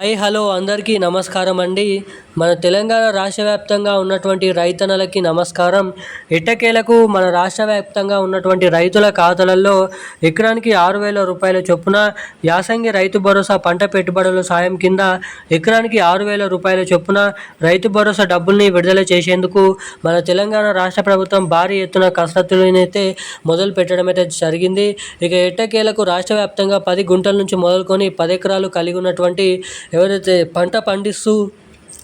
Hi hello అందరికీ నమస్కారం అండి. మన తెలంగాణ రాష్ట్ర వ్యాప్తంగా ఉన్నటువంటి రైతన్నలకి నమస్కారం. ఎట్టకేలకు మన రాష్ట్ర వ్యాప్తంగా ఉన్నటువంటి రైతుల ఖాతాలలో ఎకరానికి ఆరు వేల రూపాయల చొప్పున యాసంగి రైతు భరోసా పంట పెట్టుబడుల సాయం కింద ఎకరానికి ఆరు వేల రూపాయల చొప్పున రైతు భరోసా డబ్బుల్ని విడుదల చేసేందుకు మన తెలంగాణ రాష్ట్ర ప్రభుత్వం భారీ ఎత్తున కసరత్తులనైతే మొదలు పెట్టడం అయితే జరిగింది. ఇక ఎట్టకేలకు రాష్ట్ర వ్యాప్తంగా పది గుంటల నుంచి మొదలుకొని పది ఎకరాలు కలిగి ఉన్నటువంటి ఎవరైతే పంట పండిస్తూ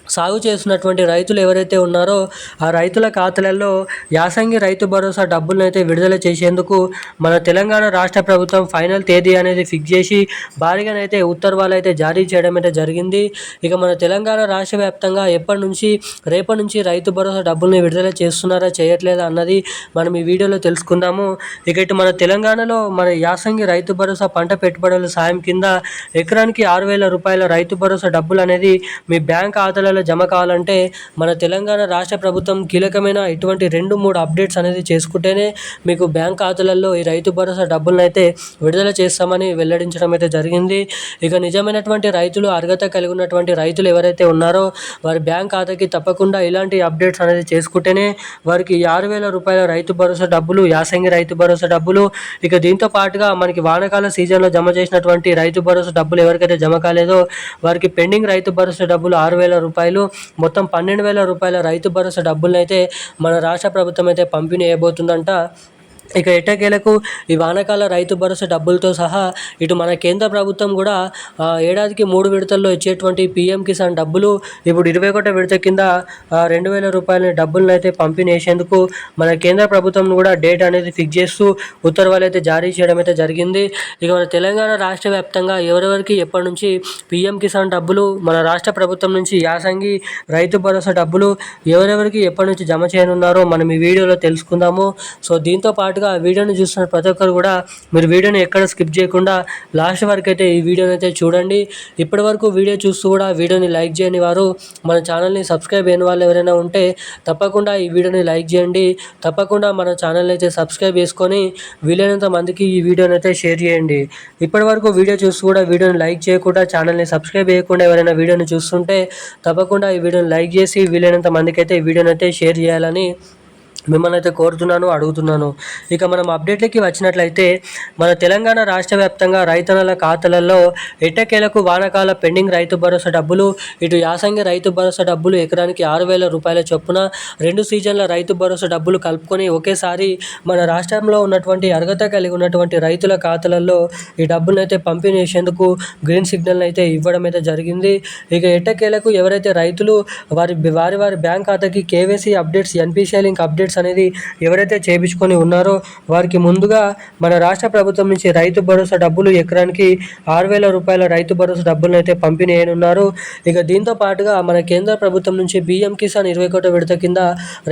సాగు చేస్తున్నటువంటి రైతులు ఎవరైతే ఉన్నారో ఆ రైతుల ఖాతాలలో యాసంగి రైతు భరోసా డబ్బులను అయితే విడుదల చేసేందుకు మన తెలంగాణ రాష్ట్ర ప్రభుత్వం ఫైనల్ తేదీ అనేది ఫిక్స్ చేసి భారీగానైతే ఉత్తర్వాలు అయితే జారీ చేయడం అయితే జరిగింది. ఇక మన తెలంగాణ రాష్ట్ర వ్యాప్తంగా ఎప్పటి నుంచి రేపటి నుంచి రైతు భరోసా డబ్బుల్ని విడుదల చేస్తున్నారా చేయట్లేదా అన్నది మనం ఈ వీడియోలో తెలుసుకుందాము. ఇక ఇటు మన తెలంగాణలో మన యాసంగి రైతు భరోసా పంట పెట్టుబడుల సాయం కింద ఎకరానికి ఆరు వేల రూపాయల రైతు భరోసా డబ్బులు అనేది మీ బ్యాంక్ ఖాతాలలో జమ కావాలంటే మన తెలంగాణ రాష్ట్ర ప్రభుత్వం కీలకమైన ఇటువంటి రెండు మూడు అప్డేట్స్ అనేది చేసుకుంటేనే మీకు బ్యాంక్ ఖాతాలలో ఈ రైతు భరోసా డబ్బులను అయితే విడుదల చేస్తామని వెల్లడించడం అయితే జరిగింది. ఇక నిజమైనటువంటి రైతులు అర్హత కలిగి ఉన్నటువంటి రైతులు ఎవరైతే ఉన్నారో వారి బ్యాంక్ ఖాతాకి తప్పకుండా ఇలాంటి అప్డేట్స్ అనేది చేసుకుంటేనే వారికి ఆరు వేల రూపాయల రైతు భరోసా డబ్బులు యాసంగి రైతు భరోసా డబ్బులు ఇక దీంతో పాటుగా మనకి వానకాల సీజన్లో జమ చేసినటువంటి రైతు భరోసా డబ్బులు ఎవరికైతే జమ కాలేదో వారికి పెండింగ్ రైతు భరోసా డబ్బులు ఆరు వేల రూపాయలు. మొత్తం పన్నెండు వేల రూపాయల రైతు భరోసా డబ్బులను అయితే మన రాష్ట్ర ప్రభుత్వం అయితే పంపిణీ చేయబోతుందంట. ఇక ఎట్టకేలకు ఈ వానాకాల రైతు భరోసా డబ్బులతో సహా ఇటు మన కేంద్ర ప్రభుత్వం కూడా ఏడాదికి మూడు విడతల్లో ఇచ్చేటువంటి పీఎం కిసాన్ డబ్బులు ఇప్పుడు ఇరవై ఒకటో విడత కింద రెండు వేల రూపాయల డబ్బులను అయితే పంపిణీ చేసేందుకు మన కేంద్ర ప్రభుత్వం కూడా డేట్ అనేది ఫిక్స్ చేస్తూ ఉత్తర్వులు అయితే జారీ చేయడం అయితే జరిగింది. ఇక మన తెలంగాణ రాష్ట్ర వ్యాప్తంగా ఎవరెవరికి ఎప్పటి నుంచి పీఎం కిసాన్ డబ్బులు మన రాష్ట్ర ప్రభుత్వం నుంచి యాసంగి రైతు భరోసా డబ్బులు ఎవరెవరికి ఎప్పటి నుంచి జమ చేయనున్నారో మనం ఈ వీడియోలో తెలుసుకుందాము. సో దీంతో పాటు పాటుగా వీడియోని చూస్తున్న ప్రతి ఒక్కరు కూడా మీరు వీడియోని ఎక్కడ స్కిప్ చేయకుండా లాస్ట్ వరకు అయితే ఈ వీడియోని అయితే చూడండి. ఇప్పటి వరకు వీడియో చూస్తూ కూడా వీడియోని లైక్ చేయని వారు మన ఛానల్ని సబ్స్క్రైబ్ అయిన వాళ్ళు ఎవరైనా ఉంటే తప్పకుండా ఈ వీడియోని లైక్ చేయండి. తప్పకుండా మన ఛానల్ని అయితే సబ్స్క్రైబ్ చేసుకొని వీలైనంత మందికి ఈ వీడియోని అయితే షేర్ చేయండి. ఇప్పటి వరకు వీడియో చూస్తూ కూడా వీడియోని లైక్ చేయకుండా ఛానల్ని సబ్స్క్రైబ్ చేయకుండా ఎవరైనా వీడియోని చూస్తుంటే తప్పకుండా ఈ వీడియోని లైక్ చేసి వీలైనంత మందికి అయితే ఈ వీడియోని అయితే షేర్ చేయాలని మిమ్మల్ని అయితే కోరుతున్నాను అడుగుతున్నాను. ఇక మనం అప్డేట్లకి వచ్చినట్లయితే మన తెలంగాణ రాష్ట్ర వ్యాప్తంగా రైతన్నల ఖాతాలలో ఎట్టకేలకు వానకాల పెండింగ్ రైతు భరోసా డబ్బులు ఇటు యాసంగి రైతు భరోసా డబ్బులు ఎకరానికి ఆరు వేల రూపాయల చొప్పున రెండు సీజన్ల రైతు భరోసా డబ్బులు కలుపుకొని ఒకేసారి మన రాష్ట్రంలో ఉన్నటువంటి అర్హత కలిగి ఉన్నటువంటి రైతుల ఖాతాలలో ఈ డబ్బులను అయితే పంపిణీ చేసేందుకు గ్రీన్ సిగ్నల్ అయితే ఇవ్వడం అయితే జరిగింది. ఇక ఎట్టకేలకు ఎవరైతే రైతులు వారి వారి వారి బ్యాంక్ ఖాతాకి KYC updates NPCI link updates updates అనేది ఎవరైతే చేయించుకొని ఉన్నారో వారికి ముందుగా మన రాష్ట్ర ప్రభుత్వం నుంచి రైతు భరోసా డబ్బులు ఎకరానికి ఆరు వేల రూపాయల రైతు భరోసా డబ్బులను అయితే పంపిణీ అయినున్నారు. ఇక దీంతో పాటుగా మన కేంద్ర ప్రభుత్వం నుంచి బియ్యం కిసాన్ ఇరవై కోట్ల విడత కింద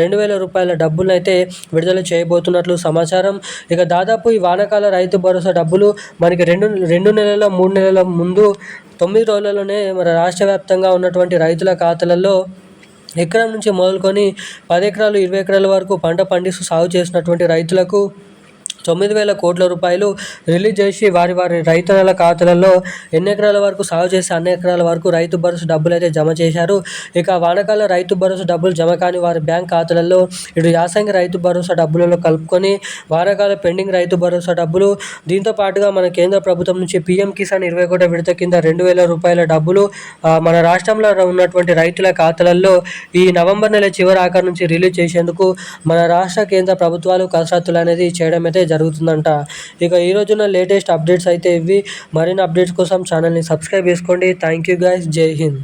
రెండు వేల రూపాయల డబ్బులను అయితే విడుదల చేయబోతున్నట్లు సమాచారం. ఇక దాదాపు ఈ వానకాల రైతు భరోసా డబ్బులు మనకి రెండు రెండు నెలల మూడు నెలల ముందు తొమ్మిది రోజులలోనే మన రాష్ట్ర వ్యాప్తంగా ఉన్నటువంటి రైతుల ఖాతాలలో ఎకరం నుంచి మొదలుకొని పది ఎకరాలు ఇరవై ఎకరాల వరకు పంట పండిస్తూ సాగు చేసినటువంటి రైతులకు తొమ్మిది వేల కోట్ల రూపాయలు రిలీజ్ చేసి వారి వారి రైతుల ఖాతాలలో ఎన్ని ఎకరాల వరకు సాగు చేసి అన్ని ఎకరాల వరకు రైతు భరోసా డబ్బులు అయితే జమ చేశారు. ఇక వానకాల రైతు భరోసా డబ్బులు జమ కాని వారి బ్యాంక్ ఖాతాలలో ఇటు యాసంగి రైతు భరోసా డబ్బులలో కలుపుకొని వానకాల పెండింగ్ రైతు భరోసా డబ్బులు దీంతో పాటుగా మన కేంద్ర ప్రభుత్వం నుంచి పీఎం కిసాన్ ఇరవై కోట్ల విడత కింద రెండు వేల రూపాయల డబ్బులు మన రాష్ట్రంలో ఉన్నటువంటి రైతుల ఖాతాలలో ఈ నవంబర్ నెల చివరి ఆఖరి నుంచి రిలీజ్ చేసేందుకు మన రాష్ట్ర కేంద్ర ప్రభుత్వాలు కసరత్తులు అనేది చేయడం అయితే జరుగుతుందంట. ఇక ఈ రోజున లేటెస్ట్ అప్డేట్స్ అయితే ఇవి. మరిన్ని అప్డేట్స్ కోసం ఛానల్ని సబ్స్క్రైబ్ చేసుకోండి. థ్యాంక్ యూ గైస్ జై హింద్.